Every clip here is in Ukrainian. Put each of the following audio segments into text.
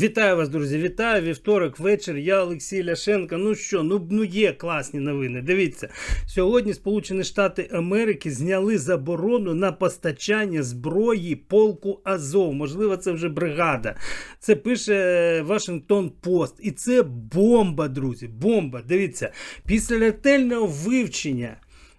Вітаю вас, друзі! Вітаю вівторок, вечір. Я Олексій Ляшенко. Ну що, ну, ну є класні новини. Дивіться, сьогодні Сполучені Штати Америки зняли заборону на постачання зброї полку Азов. Можливо, це вже бригада. Це пише Вашингтон Пост. І це бомба, друзі. Бомба. Дивіться, після ретельного вивчення.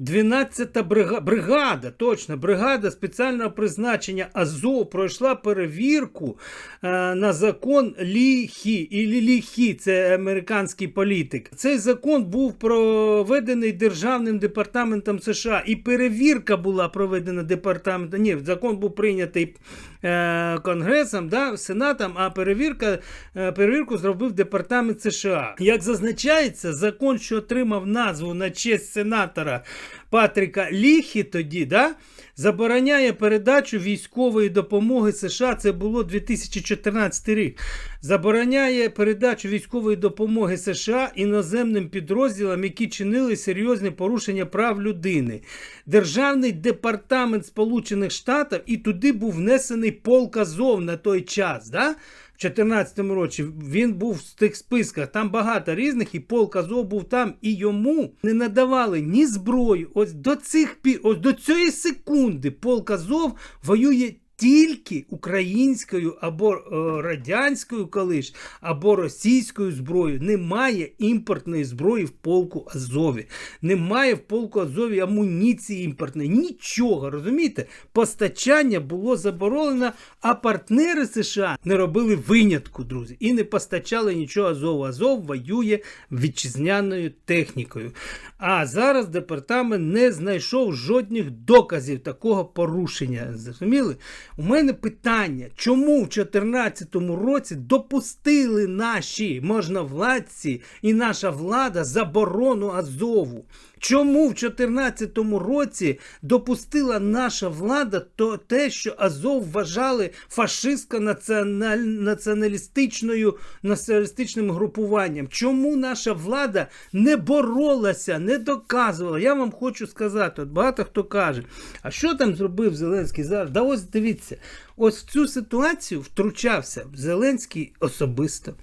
12-та брига... бригада, точно, бригада спеціального призначення Азов пройшла перевірку е, на закон Ліхі. І Ліхі, це американський політик. Цей закон був проведений Державним департаментом США. І перевірка була проведена департаментом. Ні, закон був прийнятий Конгресом, да, Сенатом, а перевірка, е, перевірку зробив Департамент США. Як зазначається, закон, що отримав назву на честь сенатора Патріка Ліхі тоді, да, забороняє передачу військової допомоги США. Це було 2014 рік. Забороняє передачу військової допомоги США іноземним підрозділам, які чинили серйозні порушення прав людини. Державний департамент Сполучених Штатів і туди був внесений полк Азов на той час. Да? В 2014 році він був в тих списках. Там багато різних, і полк Азов був там, і йому не надавали ні зброю. Ось до цих пі... ось до цієї секунди полк Азов воює. Тільки українською або е, радянською колись, або російською зброєю немає імпортної зброї в полку Азові. Немає в полку Азові амуніції імпортної. Нічого, розумієте? Постачання було заборонено, а партнери США не робили винятку, друзі, і не постачали нічого Азову. Азов воює вітчизняною технікою. А зараз департамент не знайшов жодних доказів такого порушення. Зрозуміли? У мене питання, чому в 2014 році допустили наші можновладці і наша влада заборону Азову? Чому в 2014 році допустила наша влада то те, що Азов вважали фашистсько-націоналістичною націоналістичним групуванням? Чому наша влада не боролася, не доказувала? Я вам хочу сказати, от багато хто каже, а що там зробив Зеленський зараз? Да ось дивіться, ось в цю ситуацію втручався Зеленський особисто.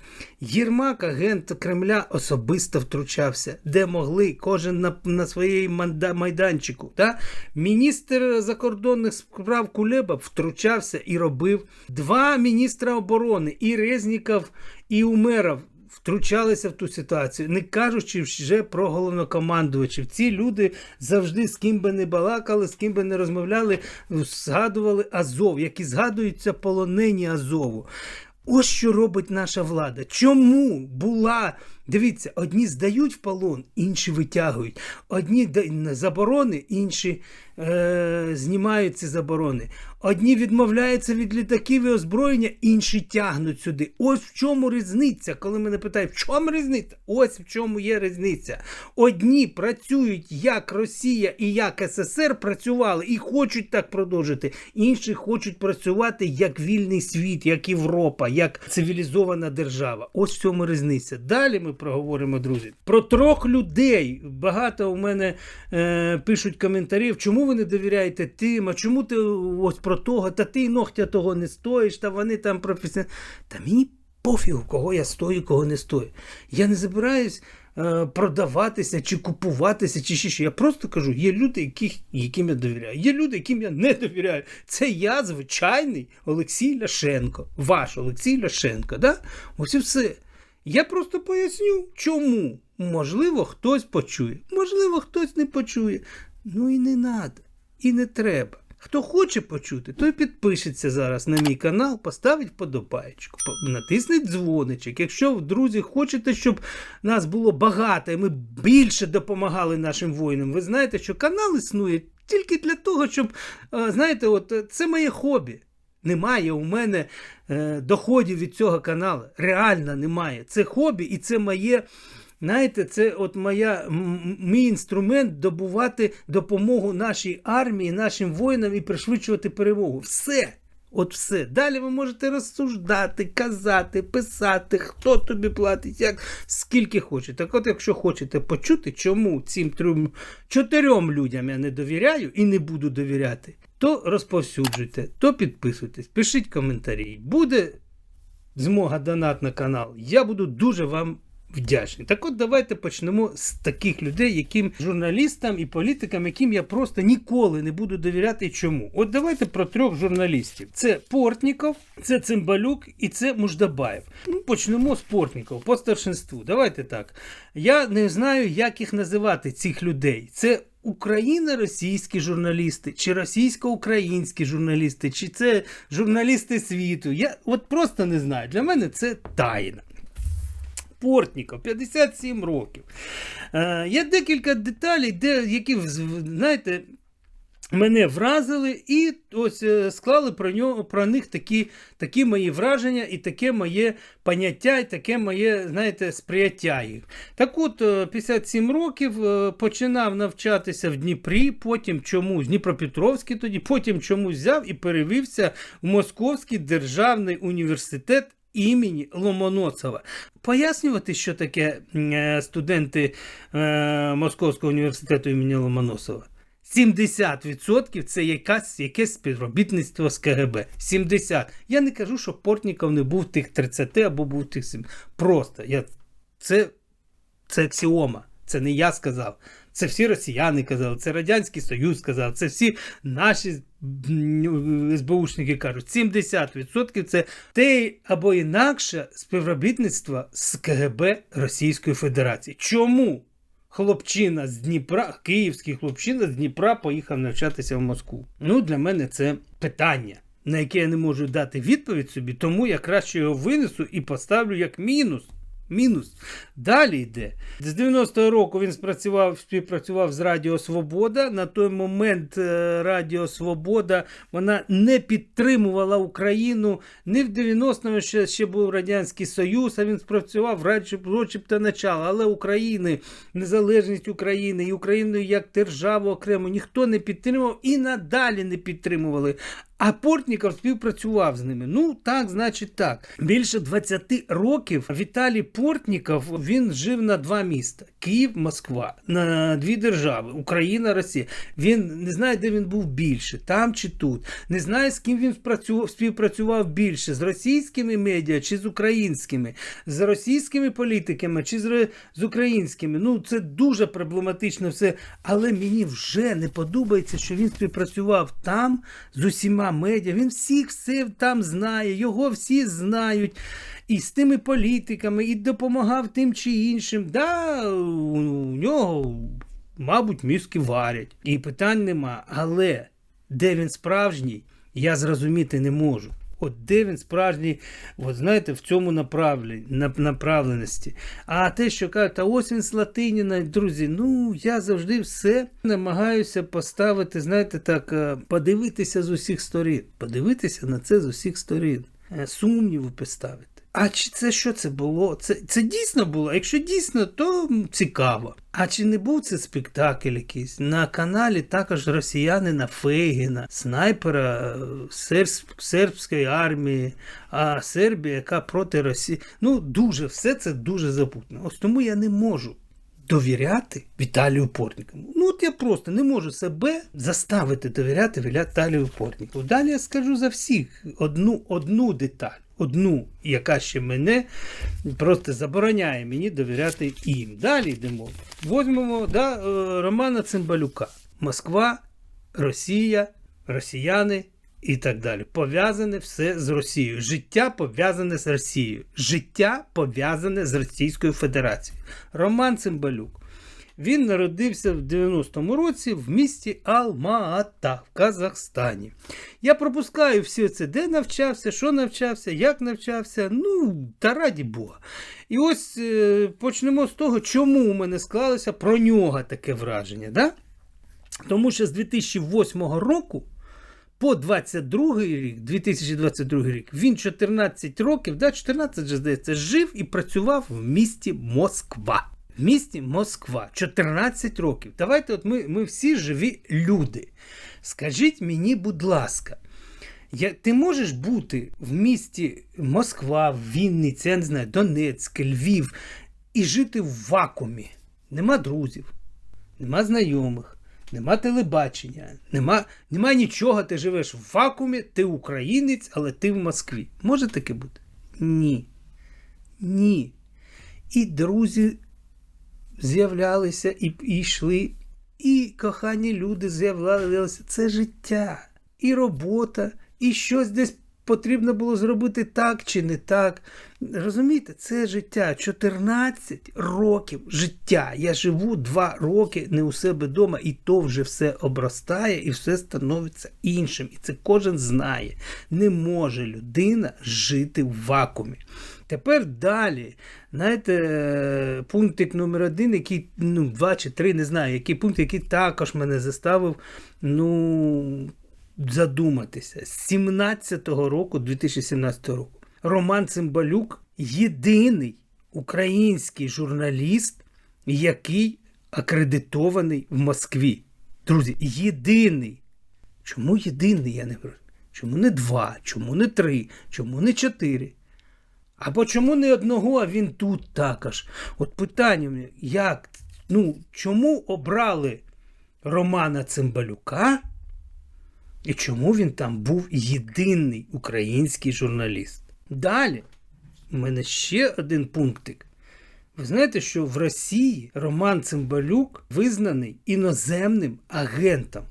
Єрмак, агент Кремля, особисто втручався, де могли, кожен на, на своєму майданчику. Та? Міністр закордонних справ Кулеба втручався і робив. Два міністра оборони, і Резніков, і Умеров. Втручалися в ту ситуацію, не кажучи вже про головнокомандувачів. Ці люди завжди з ким би не балакали, з ким би не розмовляли, згадували Азов, які згадуються полонені Азову. Ось що робить наша влада. Чому була. Дивіться, одні здають в полон, інші витягують. Одні заборони, інші е, ці заборони. Одні відмовляються від літаків і озброєння, інші тягнуть сюди. Ось в чому різниця. Коли мене питають, в чому різниця? Ось в чому є різниця. Одні працюють як Росія і як СССР працювали і хочуть так продовжити. Інші хочуть працювати як вільний світ, як Європа, як цивілізована держава. Ось в цьому різниця. Далі ми проговоримо, друзі. Про трьох людей. Багато у мене е, пишуть коментарів, чому ви не довіряєте тим, а чому ти ось про того, та ти ногтя того не стоїш, та вони там професіонали. Та мені пофігу, кого я стою, кого не стою. Я не забираюсь е, продаватися чи купуватися, чи ще що. Я просто кажу, є люди, яких, яким я довіряю. Є люди, яким я не довіряю. Це я, звичайний Олексій Ляшенко. Ваш Олексій Ляшенко. Да? Ось і все. Я просто поясню, чому. Можливо, хтось почує, можливо, хтось не почує. Ну і не треба, і не треба. Хто хоче почути, той підпишеться зараз на мій канал, поставить вподобаєчку, по- натисніть дзвоничок. Якщо, друзі, хочете, щоб нас було багато і ми більше допомагали нашим воїнам, ви знаєте, що канал існує тільки для того, щоб, е, знаєте, от е, це моє хобі. Немає у мене е, доходів від цього каналу. Реально немає. Це хобі і це моє. Знаєте, це от моя, мій інструмент добувати допомогу нашій армії, нашим воїнам і пришвидшувати перемогу. Все. От все. Далі ви можете розсуждати, казати, писати, хто тобі платить, як, скільки хочете. Так от, якщо хочете почути, чому цим трьом, чотирьом людям я не довіряю і не буду довіряти, то розповсюджуйте, то підписуйтесь, пишіть коментарі. Буде змога донат на канал, я буду дуже вам вдячний. Так от давайте почнемо з таких людей, яким журналістам і політикам, яким я просто ніколи не буду довіряти. Чому? От давайте про трьох журналістів: це Портніков, це Цимбалюк і це Муждабаєв. Ну, почнемо з Портнікова по старшинству. Давайте так. Я не знаю, як їх називати, цих людей. Це Україно-російські журналісти, чи російсько-українські журналісти, чи це журналісти світу. Я от просто не знаю. Для мене це тайна. Портніков, 57 років. Е, є декілька деталей, де, які, знаєте, мене вразили, і ось е, склали про нього, про них такі, такі мої враження, і таке моє поняття, і таке моє, знаєте, сприяття їх. Так от, е, 57 років е, починав навчатися в Дніпрі, потім чомусь, Дніпропетровський тоді, потім чомусь взяв і перевівся в Московський державний університет імені Ломоносова. Пояснювати, що таке е, студенти е, Московського університету імені Ломоносова. 70% це якась, якесь співробітництво з КГБ. 70%. Я не кажу, що Портніков не був тих 30 або був тих 7. Просто я, це, це аксіома. Це не я сказав. Це всі росіяни казали, це Радянський Союз сказав, це всі наші СБУшники кажуть. 70% це те або інакше співробітництво з КГБ Російської Федерації. Чому? Хлопчина з Дніпра, київський хлопчина з Дніпра поїхав навчатися в Москву. Ну, для мене це питання, на яке я не можу дати відповідь собі, тому я краще його винесу і поставлю як мінус. Мінус. Далі йде. З 90-го року він спрацював, співпрацював з Радіо Свобода. На той момент е, Радіо Свобода вона не підтримувала Україну. Не в 90-му ще, ще був Радянський Союз, а він спрацював начебто начало. Але України, незалежність України і Україну як державу окремо ніхто не підтримував і надалі не підтримували. А Портніков співпрацював з ними. Ну, так, значить, так. Більше 20 років Віталій Портніков він жив на два міста: Київ, Москва, на дві держави, Україна, Росія. Він не знає, де він був більше, там чи тут. Не знає, з ким він співпрацював більше: з російськими медіа чи з українськими, з російськими політиками чи з, з українськими. Ну, це дуже проблематично все. Але мені вже не подобається, що він співпрацював там з усіма медіа. Він всіх все там знає, його всі знають. І з тими політиками, і допомагав тим чи іншим. Да, у нього, мабуть, мізки варять. І питань нема. Але де він справжній, я зрозуміти не можу. От де він справжній, от знаєте, в цьому направленості. А те, що кажуть, а ось він з Латиніна, друзі, ну я завжди все намагаюся поставити, знаєте, так, е, подивитися з усіх сторін. Подивитися на це з усіх сторін. Е, сумніву поставити. А чи це що це було? Це це дійсно було? Якщо дійсно, то цікаво. А чи не був це спектакль якийсь? На каналі також росіянина Фейгіна, снайпера е, серб, сербської армії, а Сербія, яка проти Росії. Ну, дуже, все це дуже запутно. Ось тому я не можу. Довіряти Віталію Портнікову. Ну, от я просто не можу себе заставити довіряти Віталію Портнікову. Далі я скажу за всіх одну одну деталь одну, яка ще мене просто забороняє мені довіряти їм. Далі йдемо. Возьмемо да, е, Романа Цимбалюка. Москва, Росія, Росіяни і так далі. Пов'язане все з Росією. Життя пов'язане з Росією. Життя пов'язане з Російською Федерацією. Роман Цимбалюк. Він народився в 90-му році в місті Алма-Ата в Казахстані. Я пропускаю все це, де навчався, що навчався, як навчався. Ну, та раді Бога. І ось е, почнемо з того, чому у мене склалося про нього таке враження. Да? Тому що з 2008 року. По 22 рік, 2022 рік, він 14 років, да, 14 же здається, жив і працював в місті Москва місті Москва 14 років. Давайте, от ми ми всі живі люди. Скажіть мені, будь ласка, я, ти можеш бути в місті Москва, Вінниця, я не знаю, Донецьк, Львів і жити в вакуумі. Нема друзів, нема знайомих, нема телебачення, нема, нема нічого. Ти живеш в вакуумі, ти українець, але ти в Москві. Може таке бути? Ні. Ні. І друзі з'являлися і, і йшли, і кохані люди з'являлися. Це життя, і робота, і щось десь потрібно було зробити так чи не так. Розумієте, це життя. 14 років життя. Я живу 2 роки не у себе вдома, і то вже все обростає і все становиться іншим. І це кожен знає. Не може людина жити в вакуумі. Тепер далі, знаєте, пунктик номер один, який, ну, два чи три, не знаю, який пункт, який також мене заставив, ну, задуматися. З 17-го року, 2017 року, Роман Цимбалюк єдиний український журналіст, який акредитований в Москві. Друзі, єдиний. Чому єдиний, я не кажу? Чому не два? Чому не три? Чому не чотири? Або чому не одного, а він тут також? От питання, як? Ну, чому обрали Романа Цимбалюка? І чому він там був єдиний український журналіст? Dалі, у мене ще один пунктик. Ви знаєте, що в Росії Роман Цимбалюк визнаний іноземним агентом.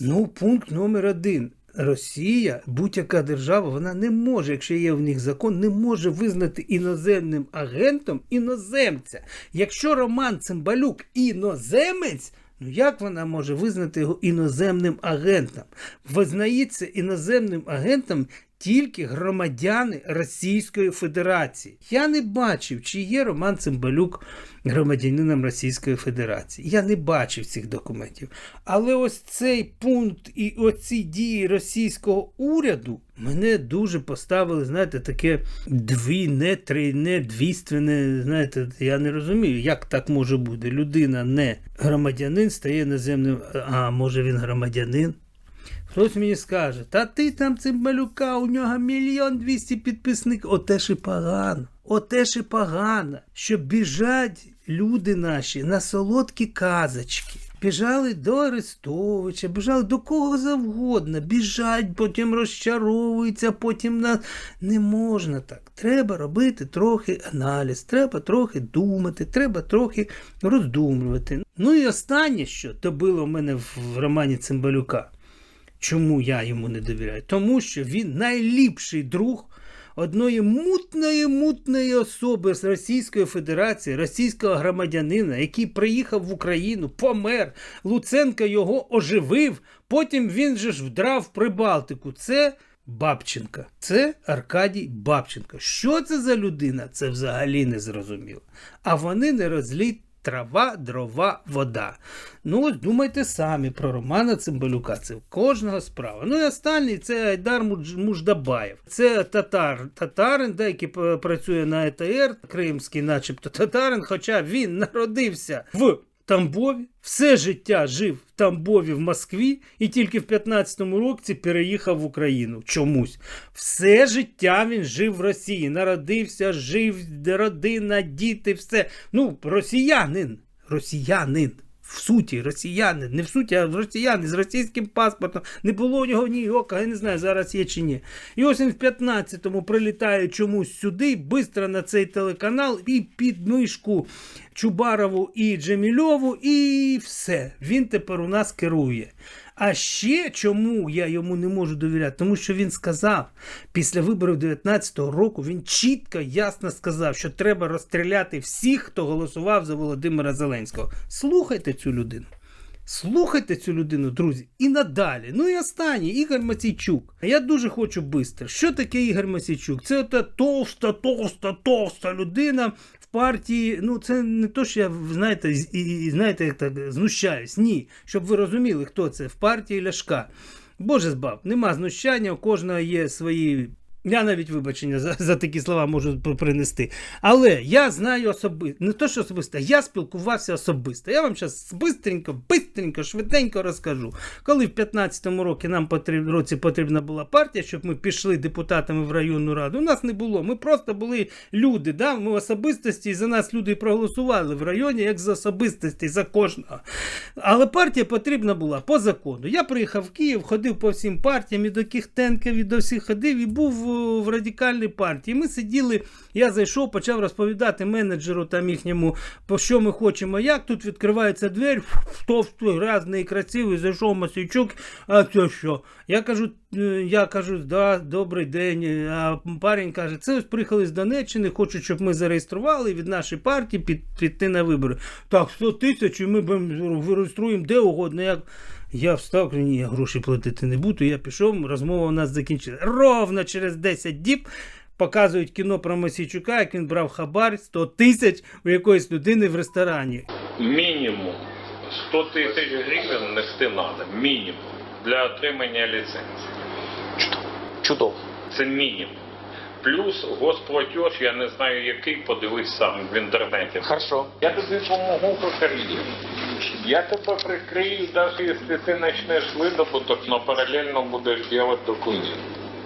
Ну, пункт номер один. Росія, будь-яка держава, вона не може, якщо є в них закон, не може визнати іноземним агентом іноземця. Якщо Роман Цимбалюк іноземець, ну як вона може визнати його іноземним агентом? Визнається іноземним агентом тільки громадяни Російської Федерації. Я не бачив, чи є Роман Цимбалюк громадянином Російської Федерації. Я не бачив цих документів. Але ось цей пункт і оці дії російського уряду мене дуже поставили, знаєте, таке двійне, трійне, двійственне. Знаєте, я не розумію, як так може бути. Людина не громадянин стає наземним, а може він громадянин. Хтось мені скаже, та ти там цимбалюка, у нього мільйон двісті підписників. Оте ж і погано. Оте ж і погано, що біжать люди наші на солодкі казочки. Біжали до Арестовича, біжали до кого завгодно, біжать, потім розчаровуються, потім на не можна так. Треба робити трохи аналіз, треба трохи думати, треба трохи роздумувати. Ну і останнє, що то було в мене в романі Цимбалюка. Чому я йому не довіряю? Тому що він найліпший друг одної мутної мутної особи з Російської Федерації, російського громадянина, який приїхав в Україну, помер. Луценко його оживив. Потім він же ж вдрав Прибалтику. Це Бабченка. Це Аркадій Бабченко. Що це за людина? Це взагалі не зрозуміло. А вони не розліт трава, дрова, вода. Ну, ось думайте самі про Романа Цимбалюка. Це в кожного справа. Ну і останній це Айдар Муждабаєв. Це татар, татарин, да, який працює на ЕТР, кримський, начебто татарин, хоча він народився в. Тамбові, все життя жив в Тамбові в Москві і тільки в 15-му році переїхав в Україну. Чомусь. Все життя він жив в Росії. Народився, жив, родина, діти, все. Ну, росіянин. Росіянин. В суті, росіянин, не в суті, а росіянин з російським паспортом. Не було у нього ні ока, я не знаю, зараз є чи ні. І ось він в 15-му прилітає чомусь сюди, швидко на цей телеканал і під мишку Чубарову і Джемільову, і все. Він тепер у нас керує. А ще чому я йому не можу довіряти? Тому що він сказав після виборів 19-го року, він чітко, ясно сказав, що треба розстріляти всіх, хто голосував за Володимира Зеленського. Слухайте цю людину. Слухайте цю людину, друзі, і надалі. Ну і останній Ігор Масійчук. Я дуже хочу бистро. Що таке Ігор Масійчук? Це ота товста, товста, товста людина в партії. Ну, це не то, що я знаєте, і знаєте, як так знущаюсь. Ні. Щоб ви розуміли, хто це в партії Ляшка. Боже збав, нема знущання, у кожного є свої. Я навіть вибачення за за такі слова можу принести. Але я знаю особисто, не то, що особисто, я спілкувався особисто. Я вам зараз бистренько, бистренько, швиденько розкажу. Коли в 15-му році нам потріб, році потрібна була партія, щоб ми пішли депутатами в районну раду, у нас не було. Ми просто були люди. да? Ми особистості, і за нас люди проголосували в районі як за особистості, за кожного. Але партія потрібна була по закону. Я приїхав в Київ, ходив по всім партіям, і до Кіхтенків, і до всіх ходив, і був у- в радикальній партії. Ми сиділи, я зайшов, почав розповідати менеджеру там їхньому, по що ми хочемо, як тут відкривається двері, товстий, грязний, красивий, зайшов Масійчук, а це що? Я кажу, е, я кажу, да, добрий день. А парень каже, це ось приїхали з Донеччини, хочуть, щоб ми зареєстрували від нашої партії під, піти на вибори. Так, 100 тисяч, і ми зареєструємо де угодно. Як... Я встав, ні, я гроші платити не буду. Я пішов, розмова у нас закінчилася. Ровно через 10 діб показують кіно про Масійчука, як він брав хабар 100 тисяч у якоїсь людини в ресторані. Мінімум 100 тисяч гривень нести треба. Мінімум. Для отримання ліцензії. Чудово. Це мінімум. Плюс госплатеж, я не знаю який, подивись сам в інтернеті. Хорошо. Я тобі допомогу по кар'єрі. Я тебе прикрию, навіть якщо ти почнеш видобуток, но паралельно будеш робити документи.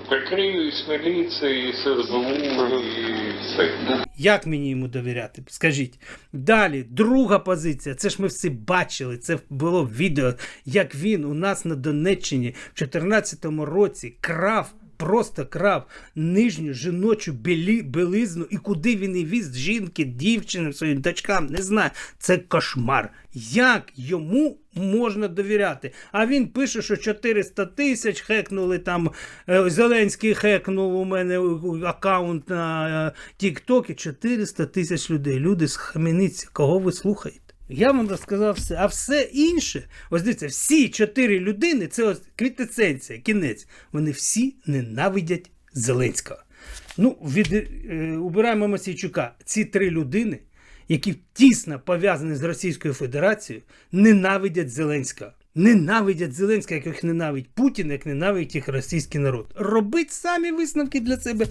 Прикрию і з міліції, і з СБУ, і все. Як мені йому довіряти? Скажіть. Далі, друга позиція. Це ж ми всі бачили. Це було відео, як він у нас на Донеччині в 2014 році крав. Просто крав нижню жіночу білі, білизну і куди він і віз жінки, дівчини, своїм дочкам, не знаю. Це кошмар. Як йому можна довіряти? А він пише, що 400 тисяч хекнули там. е, Зеленський хекнув у мене аккаунт на е, Тіктокі. 400 тисяч людей. Люди схаменіться, кого ви слухаєте? Я вам розказав все. А все інше, ось дивіться, всі чотири людини, це ось квітесенція, кінець. Вони всі ненавидять Зеленського. Ну, від, е, убираємо Масійчука. Ці три людини, які тісно пов'язані з Російською Федерацією, ненавидять Зеленського. Ненавидять Зеленського, як їх ненавидить Путін, як ненавидить їх російський народ. Робіть самі висновки для себе,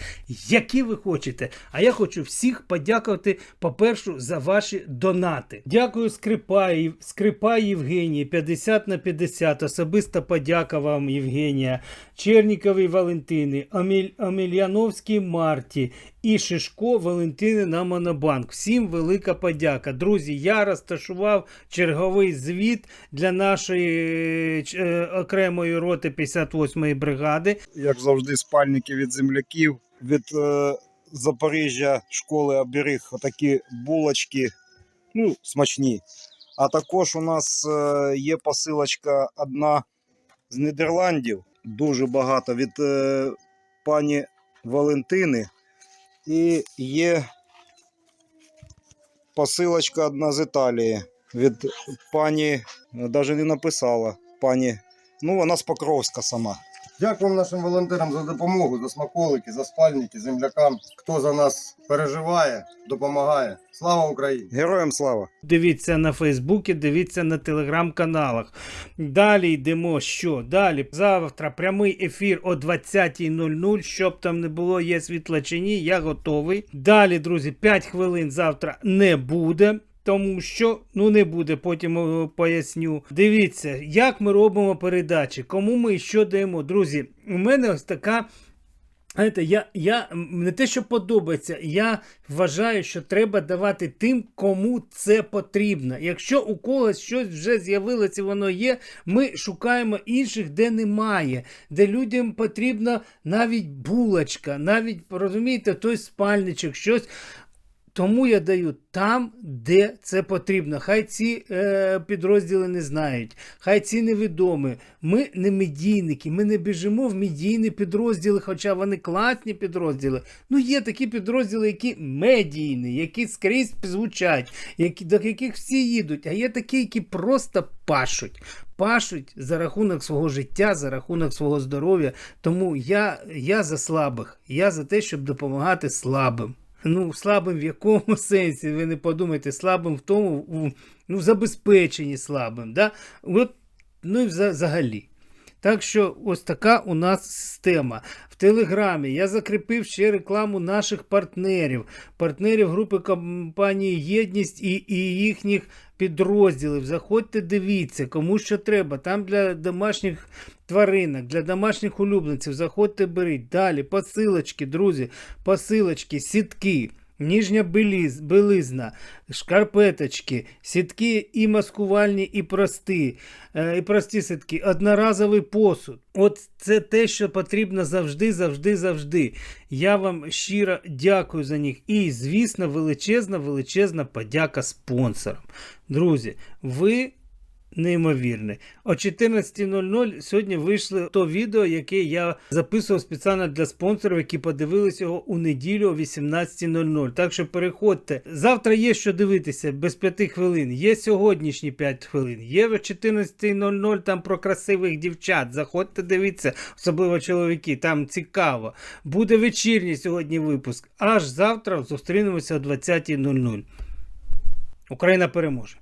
які ви хочете. А я хочу всіх подякувати, по-перше, за ваші донати. Дякую Скрипаї, Скрипай Євгенії, 50 на 50. Особиста подяка вам, Євгенія, Черніковій Валентини, Аміль, Амельяновській Марті і Шишко Валентини на Монобанк. Всім велика подяка. Друзі, я розташував черговий звіт для нашої е, е, окремої роти 58-ї бригади. як завжди, спальники від земляків. Від е, Запоріжжя школи оберіг отакі булочки, ну, смачні. А також у нас е, є посилочка одна з Нідерландів, дуже багато від е, пані Валентини. І є посилочка одна з Італії від пані, навіть не написала, пані, ну вона з Покровська сама. Дякуємо нашим волонтерам за допомогу, за смаколики, за спальники, землякам. Хто за нас переживає, допомагає. Слава Україні! Героям слава! Дивіться на Фейсбуці, дивіться на телеграм-каналах. Далі йдемо. Що? Далі. Завтра прямий ефір о 20.00. Щоб там не було, є світло чи ні, я готовий. Далі, друзі, 5 хвилин завтра не буде. Тому що ну не буде, потім е, поясню. Дивіться, як ми робимо передачі, кому ми що даємо. Друзі, у мене ось така Знаєте, я, я не те, що подобається, я вважаю, що треба давати тим, кому це потрібно. Якщо у когось щось вже з'явилося, воно є, ми шукаємо інших, де немає, де людям потрібна навіть булочка, навіть розумієте, той спальничок, щось. Тому я даю там, де це потрібно. Хай ці е, підрозділи не знають, хай ці невідомі. Ми не медійники, ми не біжимо в медійні підрозділи, хоча вони класні підрозділи. Ну, є такі підрозділи, які медійні, які скрізь звучать, які, до яких всі їдуть, а є такі, які просто пашуть. Пашуть за рахунок свого життя, за рахунок свого здоров'я. Тому я, я за слабих, я за те, щоб допомагати слабим. Ну, слабим в якому сенсі? Ви не подумайте, слабим в тому, ну, в забезпеченні слабим. Да? От, ну і взагалі. Так що ось така у нас система. В Телеграмі я закріпив ще рекламу наших партнерів, партнерів групи компанії Єдність і, і їхніх підрозділів. Заходьте, дивіться, кому що треба. Там для домашніх тваринок, для домашніх улюбленців. Заходьте, беріть. Далі посилочки, друзі, посилочки, сітки. Ніжня беліз, белизна, шкарпеточки, сітки і маскувальні, і прості, е, і прості сітки, одноразовий посуд. От це те, що потрібно завжди, завжди, завжди. Я вам щиро дякую за них. І, звісно, величезна, величезна подяка спонсорам. Друзі, ви неймовірне. О 14.00 сьогодні вийшло то відео, яке я записував спеціально для спонсорів, які подивилися його у неділю о 18.00. Так що переходьте. Завтра є що дивитися без 5 хвилин. Є сьогоднішні 5 хвилин. Є о 14.00 там про красивих дівчат. Заходьте дивіться, особливо чоловіки. Там цікаво. Буде вечірній сьогодні випуск. Аж завтра зустрінемося о 20.00. Україна переможе.